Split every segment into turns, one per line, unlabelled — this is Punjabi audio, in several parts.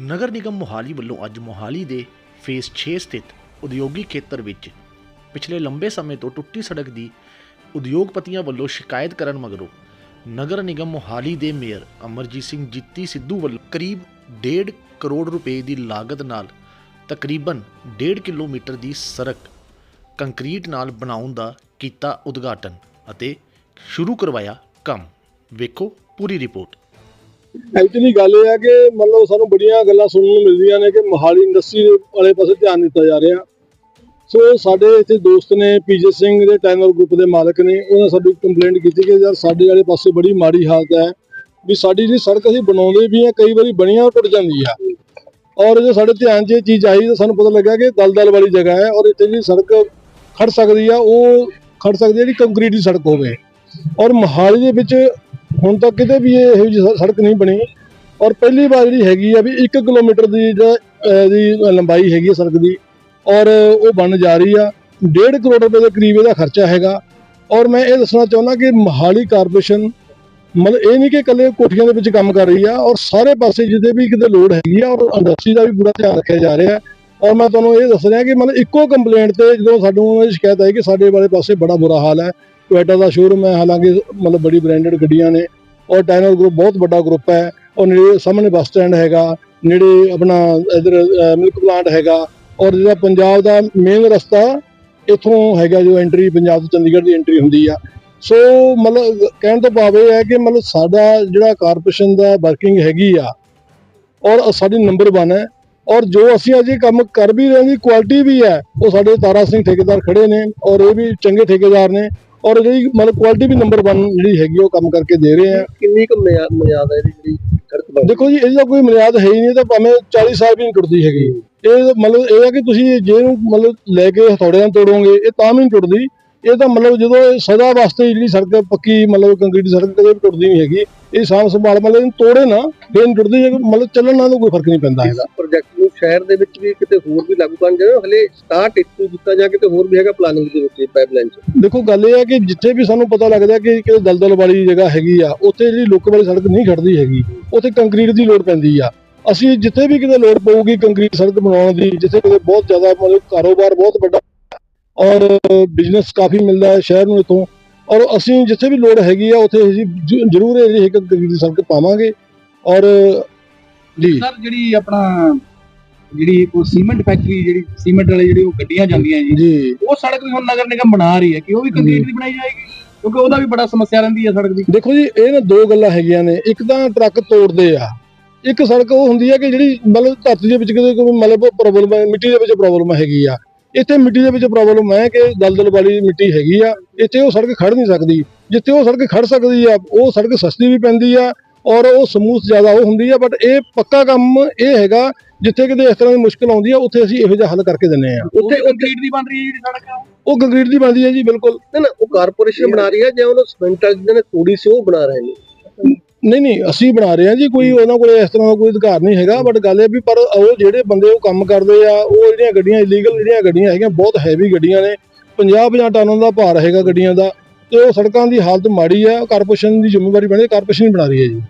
ਨਗਰ ਨਿਗਮ ਮੋਹਾਲੀ ਵੱਲੋਂ ਅੱਜ ਮੋਹਾਲੀ ਦੇ ਫੇਸ 6 ਸਥਿਤ ਉਦਯੋਗਿਕ ਖੇਤਰ ਵਿੱਚ ਪਿਛਲੇ ਲੰਬੇ ਸਮੇਂ ਤੋਂ ਟੁੱਟੀ ਸੜਕ ਦੀ ਉਦਯੋਗਪਤੀਆਂ ਵੱਲੋਂ ਸ਼ਿਕਾਇਤ ਕਰਨ ਮਗਰੋਂ ਨਗਰ ਨਿਗਮ ਮੋਹਾਲੀ ਦੇ ਮੇਅਰ ਅਮਰਜੀਤ ਸਿੰਘ ਜਿੱਤੀ ਸਿੱਧੂ ਵੱਲੋਂ ਕਰੀਬ 1.5 ਕਰੋੜ ਰੁਪਏ ਦੀ ਲਾਗਤ ਨਾਲ ਤਕਰੀਬਨ 1.5 ਕਿਲੋਮੀਟਰ ਦੀ ਸੜਕ ਕੰਕਰੀਟ ਨਾਲ ਬਣਾਉਣ ਦਾ ਕੀਤਾ ਉਦਘਾਟਨ ਅਤੇ ਸ਼ੁਰੂ ਕਰਵਾਇਆ ਕੰਮ। ਵੇਖੋ ਪੂਰੀ ਰਿਪੋਰਟ।
ਐਕਚੁਅਲੀ ਗੱਲ ਇਹ ਹੈ ਕਿ ਮਤਲਬ ਸਾਨੂੰ ਬੜੀਆਂ ਗੱਲਾਂ ਸੁਣਨ ਨੂੰ ਮਿਲਦੀਆਂ ਨੇ ਕਿ ਮੋਹਾਲੀ ਇੰਡਸਟਰੀ ਵਾਲੇ ਪਾਸੇ ਧਿਆਨ ਦਿੱਤਾ ਜਾ ਰਿਹਾ। ਸੋ ਸਾਡੇ ਇੱਥੇ ਦੋਸਤ ਨੇ ਪੀਜੇ ਸਿੰਘ ਦੇ ਟਾਈਮਰ ਗਰੁੱਪ ਦੇ ਮਾਲਕ ਨੇ, ਉਹਨਾਂ ਸਾਡੀ ਕੰਪਲੇਂਟ ਕੀਤੀ ਕਿ ਯਾਰ ਸਾਡੇ ਵਾਲੇ ਪਾਸੇ ਬੜੀ ਮਾੜੀ ਹਾਲਤ ਹੈ ਵੀ ਸਾਡੀ ਜਿਹੜੀ ਸੜਕ ਅਸੀਂ ਬਣਾਉਂਦੇ ਵੀ ਆ ਕਈ ਵਾਰੀ ਬਣੀਆਂ ਟੁੱਟ ਜਾਂਦੀ ਆ ਔਰ ਜੇ ਸਾਡੇ ਧਿਆਨ 'ਚ ਇਹ ਚੀਜ਼ ਆਈ ਤਾਂ ਸਾਨੂੰ ਪਤਾ ਲੱਗਾ ਕਿ ਦਲਦਲ ਵਾਲੀ ਜਗ੍ਹਾ ਹੈ ਔਰ ਇੱਥੇ ਜਿਹੜੀ ਸੜਕ ਖੜ ਸਕਦੀ ਆ, ਉਹ ਖੜ ਸਕਦੀ ਹੈ ਜਿਹੜੀ ਕੰਕਰੀਟ ਦੀ ਸੜਕ ਹੋਵੇ। ਔਰ ਮੋਹਾਲੀ ਦੇ ਵਿੱਚ ਹੁਣ ਤੱਕ ਕਿਤੇ ਵੀ ਇਹ ਇਹੋ ਜਿਹੀ ਸੜਕ ਨਹੀਂ ਬਣੀ। ਔਰ ਪਹਿਲੀ ਵਾਰ ਜਿਹੜੀ ਹੈਗੀ ਆ ਵੀ 1 ਕਿਲੋਮੀਟਰ ਦੀ ਜਿਹੜਾ, ਅਹ, ਦੀ ਲੰਬਾਈ ਹੈਗੀ ਸੜਕ ਦੀ ਔਰ ਉਹ ਬਣ ਜਾ ਰਹੀ ਆ। 1.5 ਕਰੋੜ ਰੁਪਏ ਦੇ ਕਰੀਬ ਇਹਦਾ ਖਰਚਾ ਹੈਗਾ। ਔਰ ਮੈਂ ਇਹ ਦੱਸਣਾ ਚਾਹੁੰਦਾ ਕਿ ਮੋਹਾਲੀ ਕਾਰਪੋਰੇਸ਼ਨ ਮਤਲਬ ਇਹ ਨਹੀਂ ਕਿ ਇਕੱਲੇ ਕੋਠੀਆਂ ਦੇ ਵਿੱਚ ਕੰਮ ਕਰ ਰਹੀ ਆ ਔਰ ਸਾਰੇ ਪਾਸੇ ਜਿੱਦੇ ਵੀ ਕਿਤੇ ਲੋੜ ਹੈਗੀ ਆ ਔਰ ਇੰਡਸਟਰੀ ਦਾ ਵੀ ਪੂਰਾ ਧਿਆਨ ਰੱਖਿਆ ਜਾ ਰਿਹਾ। ਔਰ ਮੈਂ ਤੁਹਾਨੂੰ ਇਹ ਦੱਸ ਰਿਹਾ ਕਿ ਮਤਲਬ ਇੱਕੋ ਕੰਪਲੇਂਟ ਤੇ ਜਦੋਂ ਸਾਨੂੰ ਸ਼ਿਕਾਇਤ ਆਈ ਕਿ ਸਾਡੇ ਵਾਲੇ ਪਾਸੇ ਬੜਾ ਬੁਰਾ ਹਾਲ ਹੈ ਟੋਇਟਾ ਦਾ ਸ਼ੋਰੂਮ ਹੈ, ਹਾਲਾਂਕਿ ਮਤਲਬ ਬੜੀ ਬ੍ਰਾਂਡਡ ਗੱਡੀਆਂ ਨੇ। ਔਰ ਟਾਈਨਰ ਗਰੁੱਪ ਬਹੁਤ ਵੱਡਾ ਗਰੁੱਪ ਹੈ। ਔਰ ਨੇੜੇ ਸਾਹਮਣੇ ਬੱਸ ਸਟੈਂਡ ਹੈਗਾ, ਨੇੜੇ ਆਪਣਾ ਇਧਰ ਮਿਲਕ ਪਲਾਂਟ ਹੈਗਾ। ਔਰ ਜਿਹੜਾ ਪੰਜਾਬ ਦਾ ਮੇਨ ਰਸਤਾ ਇਥੋਂ ਹੈਗਾ, ਜੋ ਐਂਟਰੀ ਪੰਜਾਬ ਤੋਂ ਚੰਡੀਗੜ੍ਹ ਦੀ ਐਂਟਰੀ ਹੁੰਦੀ ਆ। ਸੋ ਮਤਲਬ ਕਹਿਣ ਤੋਂ ਭਾਵ ਇਹ ਹੈ ਕਿ ਮਤਲਬ ਸਾਡਾ ਜਿਹੜਾ ਕਾਰਪੋਰੇਸ਼ਨ ਦਾ ਵਰਕਿੰਗ ਹੈਗੀ ਆ, ਔਰ ਸਾਡੀ ਨੰਬਰ 1 ਹੈ। ਔਰ ਜੋ ਅਸੀਂ ਅਜੇ ਕੰਮ ਕਰ ਵੀ ਰਹੇ ਹਾਂ ਦੀ ਕੁਆਲਿਟੀ ਵੀ ਹੈ। ਉਹ ਸਾਡੇ ਤਾਰਾ ਸਿੰਘ ਠੇਕੇਦਾਰ ਖੜੇ ਨੇ, ਔਰ ਇਹ ਵੀ ਚੰਗੇ ਠੇਕੇਦਾਰ ਨੇ। ਔਰ ਜਿਹੜੀ ਮਤਲਬ ਕੁਆਲਿਟੀ ਵੀ ਨੰਬਰ 1 ਜਿਹੜੀ ਹੈਗੀ ਉਹ ਕੰਮ ਕਰਕੇ ਦੇ ਰਹੇ ਆ।
ਕਿੰਨੀ ਕੁ ਮਿਆ- ਮਿਆਦ ਹੈ ਇਹਦੀ ਜਿਹੜੀ ਸੜਕ ਬਣ
ਦੇਖੋ ਜੀ ਇਹਦਾ ਕੋਈ ਮਰਿਆਦ ਹੈ ਹੀ ਨਹੀਂ ਤਾਂ ਭਾਵੇਂ 40 ਸਾਲ ਵੀ ਨਹੀਂ ਟੁੱਟਦੀ ਹੈਗੀ। ਇਹ ਮਤਲਬ ਇਹ ਹੈ ਕਿ ਤੁਸੀਂ ਜੇ ਮਤਲਬ ਲੈ ਕੇ ਹਥੌੜੇ ਨਾਲ ਤੋੜੋਗੇ ਇਹ ਤਾਂ ਵੀ ਨਹੀਂ ਟੁੱਟਦੀ। ਇਹ ਤਾਂ ਮਤਲਬ ਜਦੋਂ ਇਹ ਸਦਾ ਵਾਸਤੇ ਜਿਹੜੀ ਸੜਕ ਪੱਕੀ ਮਤਲਬ ਕੰਕਰੀਟ ਦੀ ਸੜਕ ਕਦੇ ਵੀ ਟੁੱਟਦੀ ਨਹੀਂ ਹੈਗੀ। ਇਹ ਸਾਂਭ ਸੰਭਾਲ ਮਤਲਬ ਇਹਨੂੰ ਤੋੜੇ ਨਾ ਫਿਰ ਟੁੱਟਦੀ ਹੈਗੀ, ਮਤਲਬ ਚੱਲਣ ਨਾਲ ਕੋਈ ਫ਼ਰਕ ਨਹੀਂ ਪੈਂਦਾ ਹੈਗਾ।
ਪ੍ਰੋਜੈਕਟ ਨੂੰ ਸ਼ਹਿਰ ਦੇ ਵਿੱਚ ਵੀ ਕਿਤੇ ਹੋਰ ਵੀ ਲਾਗੂ ਕਰਨ ਜਾਣਾ ਹਲੇ ਸਟਾਰਟ ਇੱਥੋਂ ਕੀਤਾ ਜਾ ਕਿਤੇ ਹੋਰ ਵੀ ਹੈਗਾ ਪਲਾਨਿੰਗ ਦੇ ਵਿੱਚ ਪਾਈਪਲਾਈਨ ਚ?
ਦੇਖੋ ਗੱਲ ਇਹ ਹੈ ਕਿ ਜਿੱਥੇ ਵੀ ਸਾਨੂੰ ਪਤਾ ਲੱਗਦਾ ਕਿ ਕਿਤੇ ਦਲਦਲ ਵਾਲੀ ਜਗ੍ਹਾ ਹੈਗੀ ਆ ਉੱਥੇ ਜਿਹੜੀ ਲੁੱਕ ਵਾਲੀ ਸੜਕ ਨਹੀਂ ਖੜਦੀ ਹੈਗੀ ਉੱਥੇ ਕੰਕਰੀਟ ਦੀ ਲੋੜ ਪੈਂਦੀ ਆ। ਅਸੀਂ ਜਿੱਥੇ ਵੀ ਕਿਤੇ ਲੋੜ ਪਊਗੀ ਕੰਕਰੀਟ ਸੜਕ ਬਣਾਉਣ ਦੀ ਜਿੱਥੇ ਕਿਤੇ ਬਹੁਤ ਜ਼ਿਆਦਾ ਮਤਲਬ ਕਾਰੋਬਾਰ ਬਹੁਤ ਵੱਡਾ ਔਰ ਬਿਜ਼ਨਸ ਕਾਫੀ ਮਿਲਦਾ ਹੈ ਸ਼ਹਿਰ ਨੂੰ ਇਥੋਂ। ਔਰ ਅਸੀਂ ਜਿੱਥੇ ਵੀ ਲੋੜ ਹੈਗੀ ਆ ਉੱਥੇ ਅਸੀਂ ਜ਼ਰੂਰ ਇਹ ਜਿਹੜੀ ਕੰਕਰੀਟ ਦੀ ਸੜਕ ਪਾਵਾਂਗੇ। ਔਰ ਜੀ।
ਸਰ ਜਿਹੜੀ ਆਪਣਾ ਜਿਹੜੀ ਉਹ ਸੀਮੈਂਟ ਫੈਕਟਰੀ ਜਿਹੜੀ ਸੀਮੈਂਟ ਵਾਲੇ ਜਿਹੜੀ ਉਹ ਗੱਡੀਆਂ ਜਾਂਦੀਆਂ ਜੀ
ਜੀ।
ਉਹ ਸੜਕ ਵੀ ਹੁਣ ਨਗਰ ਨਿਗਮ ਬਣਾ ਰਹੀ ਹੈ ਕਿ ਉਹ ਵੀ ਕੰਕਰੀਟ ਦੀ ਬਣਾਈ ਜਾਏਗੀ? ਕਿਉਂਕਿ ਉਹਦਾ ਵੀ ਬੜਾ ਸਮੱਸਿਆ ਰਹਿੰਦੀ ਹੈ ਸੜਕ ਦੀ।
ਦੇਖੋ ਜੀ ਇਹ ਨਾ ਦੋ ਗੱਲਾਂ ਹੈਗੀਆਂ ਨੇ। ਇੱਕ ਤਾਂ ਟਰੱਕ ਤੋੜਦੇ ਆ। ਇੱਕ ਸੜਕ ਉਹ ਹੁੰਦੀ ਹੈ ਕਿ ਜਿਹੜੀ ਮਤਲਬ ਧਰਤੀ ਦੇ ਵਿੱਚ ਕਿਤੇ ਕੋਈ ਮਤਲਬ ਪ੍ਰੋਬਲਮ ਹੈ ਮਿੱਟੀ ਦੇ ਵਿੱਚ ਪ੍ਰੋਬਲਮ ਹੈਗੀ ਆ। ਇੱਥੇ ਮਿੱਟੀ ਦੇ ਵਿੱਚ ਪ੍ਰੋਬਲਮ ਹੈ ਕਿ ਦਲਦਲ ਵਾਲੀ ਮਿੱਟੀ ਹੈਗੀ ਆ ਇੱਥੇ ਉਹ ਸੜਕ ਖੜ ਨਹੀਂ ਸਕਦੀ। ਜਿੱਥੇ ਉਹ ਸੜਕ ਖੜ ਸਕਦੀ ਆ ਉਹ ਸੜਕ ਸਸਤੀ ਵੀ ਪੈਂਦੀ ਆ ਔਰ ਉਹ ਸਮੂਥ ਜ਼ਿਆਦਾ ਉਹ ਹੁੰਦੀ ਆ ਬਟ ਇਹ ਪੱਕਾ ਕੰਮ ਇਹ ਹੈਗਾ ਜਿੱਥੇ ਕਿਤੇ ਇਸ ਤਰ੍ਹਾਂ ਦੀ ਮੁਸ਼ਕਲ ਆਉਂਦੀ ਆ ਉੱਥੇ ਅਸੀਂ ਇਹੋ ਜਿਹਾ ਹੱਲ ਕਰਕੇ ਦਿੰਨੇ ਆ।
ਉੱਥੇ ਕੰਕਰੀਟ ਦੀ ਬਣ ਰਹੀ ਹੈ ਜਿਹੜੀ ਸੜਕ
ਉਹ ਕੰਕਰੀਟ ਦੀ ਬਣਦੀ ਹੈ ਜੀ ਬਿਲਕੁਲ।
ਨਾ ਨਾ ਉਹ ਕਾਰਪੋਰੇਸ਼ਨ ਬਣਾ ਰਹੀ ਹੈ ਜਾਂ ਉਹਨਾਂ ਸਿਮੈਂਟ ਜਿਹਨਾਂ ਨੇ ਤੋੜੀ ਸੀ ਉਹ ਬਣਾ ਰਹੇ ਨੇ?
ਨਹੀਂ ਨਹੀਂ ਅਸੀਂ ਬਣਾ ਰਹੇ ਹਾਂ ਜੀ ਕੋਈ ਉਹਨਾਂ ਕੋਲੇ ਇਸ ਤਰ੍ਹਾਂ ਦਾ ਕੋਈ ਅਧਿਕਾਰ ਨਹੀਂ ਹੈਗਾ ਬਟ ਗੱਲ ਇਹ ਵੀ ਪਰ ਉਹ ਜਿਹੜੇ ਬੰਦੇ ਉਹ ਕੰਮ ਕਰਦੇ ਆ ਉਹ ਜਿਹੜੀਆਂ ਗੱਡੀਆਂ ਇਲੀਗਲ ਜਿਹੜੀਆਂ ਗੱਡੀਆਂ ਹੈਗੀਆਂ ਬਹੁਤ ਹੈਵੀ ਗੱਡੀਆਂ ਨੇ। 50 50 ਟਨ ਦਾ ਭਾਰ ਹੈਗਾ ਗੱਡੀਆਂ ਦਾ ਤੇ ਉਹ ਸੜਕਾਂ ਦੀ ਹਾਲਤ ਮਾੜੀ ਆ ਕਾਰਪੋਰੇਸ਼ਨ ਦੀ ਜ਼ਿੰਮੇਵਾਰੀ ਬਣੇ ਕਾਰਪੋਰੇਸ਼ਨ ਹੀ ਬਣਾ ਰਹੀ ਹੈ ਜੀ।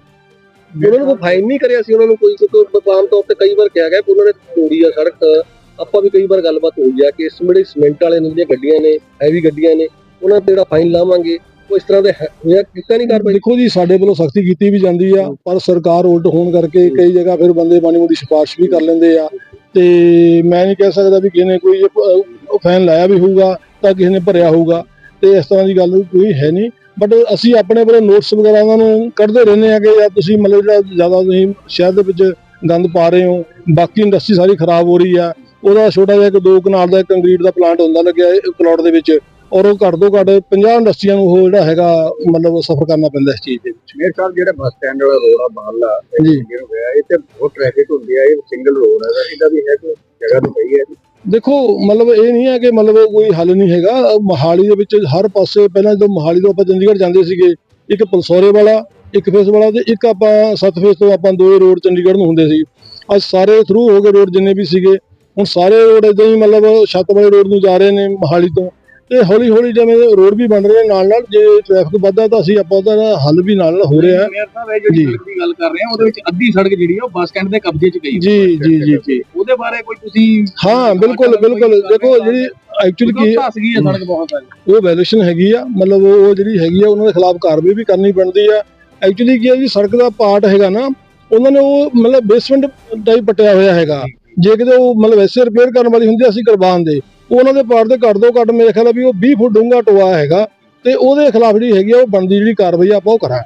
ਉਹਨਾਂ ਨੂੰ ਕੋਈ ਫਾਈਨ ਨਹੀਂ ਕਰਿਆ ਸੀ ਉਹਨਾਂ ਨੂੰ ਕੋਈ ਕਿਉਂਕਿ ਆਮ ਤੌਰ ਤੇ ਕਈ ਵਾਰ ਕਿਹਾ ਗਿਆ ਕਿ ਉਹਨਾਂ ਨੇ ਤੋੜੀ ਆ ਸੜਕ ਆਪਾਂ ਵੀ ਕਈ ਵਾਰ ਗੱਲਬਾਤ ਹੋਈ ਆ ਕਿ ਇਸ ਵੇਲੇ ਸਿਮੈਂਟ ਵਾਲੇ ਨੇ ਜਿਹੜੀਆਂ ਗੱਡੀਆਂ ਨੇ ਹੈਵੀ ਗੱਡੀਆਂ ਨੇ ਉਹਨਾਂ ਤੇ ਜਿਹੜਾ ਫਾਈਨ ਲਾਵਾਂਗੇ। ਉਹ ਇਸ ਤਰ੍ਹਾਂ ਦੇ ਹੈ- ਹੋਇਆ, ਕੀਤਾ ਨਹੀਂ ਕਾਰਵਾਈ?
ਦੇਖੋ ਜੀ, ਸਾਡੇ ਵੱਲੋਂ ਸਖਤੀ ਕੀਤੀ ਵੀ ਜਾਂਦੀ ਆ, ਪਰ ਸਰਕਾਰ ਉਲਟ ਹੋਣ ਕਰਕੇ ਕਈ ਜਗ੍ਹਾ ਫਿਰ ਬੰਦੇ ਮਾੜੀ ਮੋਟੀ ਸਿਫਾਰਿਸ਼ ਵੀ ਕਰ ਲੈਂਦੇ ਆ। ਤੇ ਮੈਂ ਨਹੀਂ ਕਹਿ ਸਕਦਾ ਵੀ ਕਿਸੇ ਨੇ ਕੋਈ ਫੈਨ ਲਾਇਆ ਵੀ ਹੋਊਗਾ ਤਾਂ ਕਿਸੇ ਨੇ ਭਰਿਆ ਹੋਊਗਾ। ਤੇ ਇਸ ਤਰ੍ਹਾਂ ਦੀ ਗੱਲ ਕੋਈ ਹੈ ਨਹੀਂ। ਬਟ ਅਸੀਂ ਆਪਣੇ ਵੱਲੋਂ ਨੋਟਸ ਵਗੈਰਾ ਉਹਨਾਂ ਨੂੰ ਕੱਢਦੇ ਰਹਿੰਦੇ ਆ ਕਿ ਯਾਰ ਤੁਸੀਂ ਮਤਲਬ ਜਿਹੜਾ ਜ਼ਿਆਦਾ ਤੁਸੀਂ ਸ਼ਹਿਰ ਦੇ ਵਿੱਚ ਗੰਦ ਪਾ ਰਹੇ ਹੋ, ਬਾਕੀ ਇੰਡਸਟਰੀ ਸਾਰੀ ਖਰਾਬ ਹੋ ਰਹੀ ਆ। ਉਹਦਾ ਛੋਟਾ ਜਿਹਾ ਇੱਕ ਦੋ ਕਨਾਲ ਦਾ ਕੰਕਰੀਟ ਦਾ ਪਲਾਂਟ ਹੁੰਦਾ ਲੱਗਿਆ ਪਲਾਟ ਦੇ ਵਿੱਚ। ਔਰ ਉਹ ਘੱਟ ਤੋਂ ਘੱਟ 50 ਇੰਡਸਟਰੀਆਂ ਨੂੰ ਉਹ ਜਿਹੜਾ ਹੈਗਾ ਮਤਲਬ ਸਫਰ ਕਰਨਾ ਪੈਂਦਾ ਇਸ ਚੀਜ਼ ਦੇ ਵਿੱਚ।
ਮੇਰੇ ਸਾਹਿਬ ਜਿਹੜਾ ਬੱਸ ਸਟੈਂਡ ਵਾਲਾ ਰੋਡ ਆ ਬਾਹਰਲਾ
ਜੀ।
ਹੋਇਆ? ਇਹ ਤੇ ਬਹੁਤ ਟ੍ਰੈਫਿਕ ਹੁੰਦੀ ਆ ਇਹ ਸਿੰਗਲ ਰੋਡ ਹੈ ਇਹਦਾ ਵੀ ਹੈ ਕੋਈ ਜਗ੍ਹਾ ਨਹੀਂ ਪਈ ਹੈ?
ਦੇਖੋ ਮਤਲਬ ਇਹ ਨਹੀਂ ਹੈ ਕਿ ਮਤਲਬ ਕੋਈ ਹੱਲ ਨਹੀਂ ਹੈਗਾ। ਮੋਹਾਲੀ ਦੇ ਵਿੱਚ ਹਰ ਪਾਸੇ ਪਹਿਲਾਂ ਜਦੋਂ ਮੋਹਾਲੀ ਤੋਂ ਆਪਾਂ ਚੰਡੀਗੜ੍ਹ ਜਾਂਦੇ ਸੀਗੇ ਇੱਕ ਪਲਸੋਰੇ ਵਾਲਾ ਇੱਕ ਫੇਸ ਵਾਲਾ ਤੇ ਇੱਕ ਆਪਾਂ ਸੱਤ ਫੇਸ ਤੋਂ ਆਪਾਂ ਦੋ ਰੋਡ ਚੰਡੀਗੜ੍ਹ ਨੂੰ ਹੁੰਦੇ ਸੀ। ਅੱਜ ਸਾਰੇ ਥਰੂ ਹੋ ਗਏ ਰੋਡ ਜਿੰਨੇ ਵੀ ਸੀਗੇ ਹੁਣ ਸਾਰੇ ਰੋਡ ਇਦਾਂ ਹੀ ਮਤਲਬ ਛੱਤ ਵਾਲੇ ਰੋਡ ਨੂੰ ਜਾ ਰਹੇ ਨੇ ਮੋਹਾਲੀ ਤੋਂ। ਤੇ ਹੌਲੀ ਹੌਲੀ ਜਿਵੇਂ ਰੋਡ ਵੀ ਬਣ ਰਹੇ ਨਾਲ ਨਾਲ ਜੇ ਟ੍ਰੈਫਿਕ ਵੱਧਦਾ ਤਾਂ ਅਸੀਂ ਆਪਾਂ ਉਹਦਾ ਹੱਲ ਵੀ ਨਾਲ ਨਾਲ ਹੋ ਰਿਹਾ ਹੈ। ਜੀ।
ਦੀ ਗੱਲ ਕਰ ਰਹੇ ਆ ਉਹਦੇ ਵਿੱਚ ਅੱਧੀ ਸੜਕ ਜਿਹੜੀ ਆ ਉਹ ਬੱਸ ਸਟੈਂਡ ਦੇ ਕਬਜ਼ੇ 'ਚ ਗਈ
ਜੀ ਜੀ ਜੀ ਜੀ।
ਉਹਦੇ ਬਾਰੇ ਕੋਈ ਤੁਸੀਂ
ਹਾਂ ਬਿਲਕੁਲ ਬਿਲਕੁਲ। ਦੇਖੋ ਜਿਹੜੀ ਐਕਚੁਅਲੀ ਕੀ
ਹੈ ਸੜਕ ਬਹੁਤ ਸਾਰੀ?
ਉਹ ਵੈਲੂਏਸ਼ਨ ਹੈਗੀ ਆ ਮਤਲਬ ਉਹ ਜਿਹੜੀ ਹੈਗੀ ਆ ਉਹਨਾਂ ਦੇ ਖਿਲਾਫ ਕਾਰਵਾਈ ਵੀ ਕਰਨੀ ਪੈਂਦੀ ਆ। ਐਕਚੁਅਲੀ ਕੀ ਆ ਜੀ ਸੜਕ ਦਾ ਪਾਰਟ ਹੈਗਾ ਨਾ ਉਹਨਾਂ ਨੇ ਉਹ ਮਤਲਬ ਬੇਸਮੈਂਟ ਟਾਈਪ ਪਟਿਆ ਹੋਇਆ ਹੈਗਾ। ਜੇ ਕਿਤੇ ਉਹ ਮਤਲਬ ਵੈਸੇ ਰਿਪੇਅਰ ਕਰਨ ਵਾਲੀ ਹੁੰਦੀ ਅਸੀਂ ਕਰਵਾਉਣ ਦੇ ਉਹ ਉਹਨਾਂ ਦੇ ਪਾਰਟ ਦੇ ਘੱਟ ਤੋਂ ਘੱਟ ਮੇਰੇ ਖਿਆਲ ਵੀ ਉਹ 20 ਫੁੱਟ ਡੂੰਘਾ ਟੋਆ ਹੈਗਾ ਤੇ ਉਹਦੇ ਖਿਲਾਫ ਜਿਹੜੀ ਹੈਗੀ ਆ ਉਹ ਬਣਦੀ ਜਿਹੜੀ ਕਾਰਵਾਈ ਆਪਾਂ ਉਹ ਕਰਾਂ